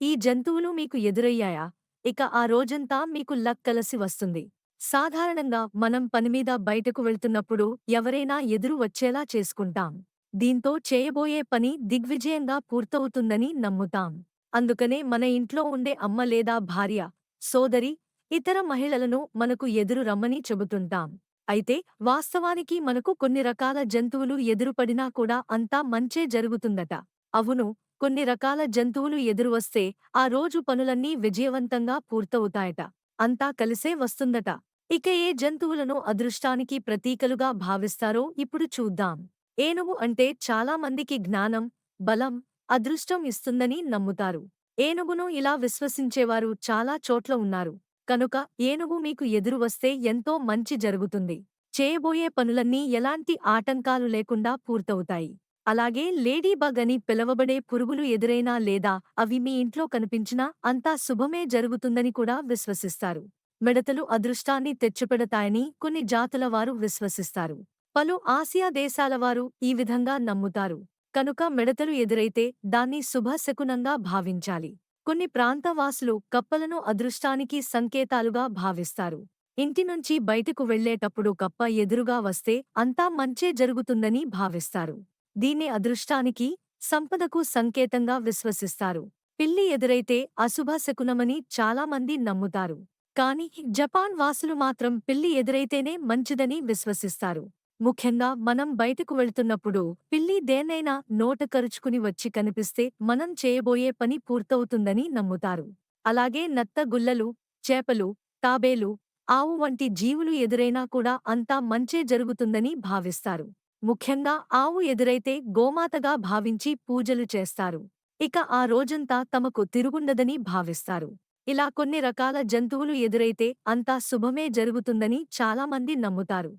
ఈ జంతువులు మీకు ఎదురయ్యాయా? ఇక ఆ రోజంతా మీకు లక్ కలిసి వస్తుంది. సాధారణంగా మనం పనిమీద బయటకు వెళ్తున్నప్పుడు ఎవరైనా ఎదురు వచ్చేలా చేసుకుంటాం. దీంతో చేయబోయే పని దిగ్విజయంగా పూర్తవుతుందని నమ్ముతాం. అందుకనే మన ఇంట్లో ఉండే అమ్మ లేదా భార్య సోదరి ఇతర మహిళలను మనకు ఎదురు రమ్మని చెబుతుంటాం. అయితే వాస్తవానికి మనకు కొన్ని రకాల జంతువులు ఎదురుపడినా కూడా అంతా మంచే జరుగుతుందట. అవును కొన్ని రకాల జంతువులు ఎదురువస్తే ఆ రోజు పనులన్నీ విజయవంతంగా పూర్తవుతాయట. అంతా కలిసే వస్తుందట. ఇక ఏ జంతువులను అదృష్టానికి ప్రతీకలుగా భావిస్తారో ఇప్పుడు చూద్దాం. ఏనుగు అంటే చాలా మందికి జ్ఞానం బలం అదృష్టం ఇస్తుందని నమ్ముతారు. ఏనుగును ఇలా విశ్వసించేవారు చాలా చోట్ల ఉన్నారు. కనుక ఏనుగు మీకు ఎదురు వస్తే ఎంతో మంచి జరుగుతుంది. చేయబోయే పనులన్నీ ఎలాంటి ఆటంకాలు లేకుండా పూర్తవుతాయి. అలాగే లేడీ బగ్ అని పిలవబడే పురుగులు ఎదురైనా లేదా అవి మీ ఇంట్లో కనిపించినా అంతా శుభమే జరుగుతుందని కూడా విశ్వసిస్తారు. మిడతలు అదృష్టాన్ని తెచ్చిపెడతాయని కొన్ని జాతుల వారు విశ్వసిస్తారు. పలు ఆసియా దేశాల వారు ఈ విధంగా నమ్ముతారు. కనుక మిడతలు ఎదురైతే దాన్ని శుభశకునంగా భావించాలి. కొన్ని ప్రాంతవాసులు కప్పలను అదృష్టానికి సంకేతాలుగా భావిస్తారు. ఇంటి నుంచి బయటకు వెళ్ళేటప్పుడు కప్ప ఎదురుగా వస్తే అంతా మంచే జరుగుతుందని భావిస్తారు. దీన్ని అదృష్టానికి సంపదకు సంకేతంగా విశ్వసిస్తారు. పిల్లి ఎదురైతే అశుభ శకునమని చాలామంది నమ్ముతారు. కాని జపాన్ వాసులు మాత్రం పిల్లి ఎదురైతేనే మంచిదని విశ్వసిస్తారు. ముఖ్యంగా మనం బయటకు వెళ్తున్నప్పుడు పిల్లి దేన్నైనా నోట కరుచుకుని వచ్చి కనిపిస్తే మనం చేయబోయే పని పూర్తవుతుందని నమ్ముతారు. అలాగే నత్త గుల్లలు చేపలు తాబేలు ఆవు వంటి జీవులు ఎదురైనా కూడా అంతా మంచే జరుగుతుందని భావిస్తారు. ముఖ్యంగా ఆవు ఎదురైతే గోమాతగా భావించి పూజలు చేస్తారు. ఇక ఆ రోజంతా తమకు తిరుగుండదని భావిస్తారు. ఇలా కొన్ని రకాల జంతువులు ఎదురైతే అంతా శుభమే జరుగుతుందని చాలామంది నమ్ముతారు.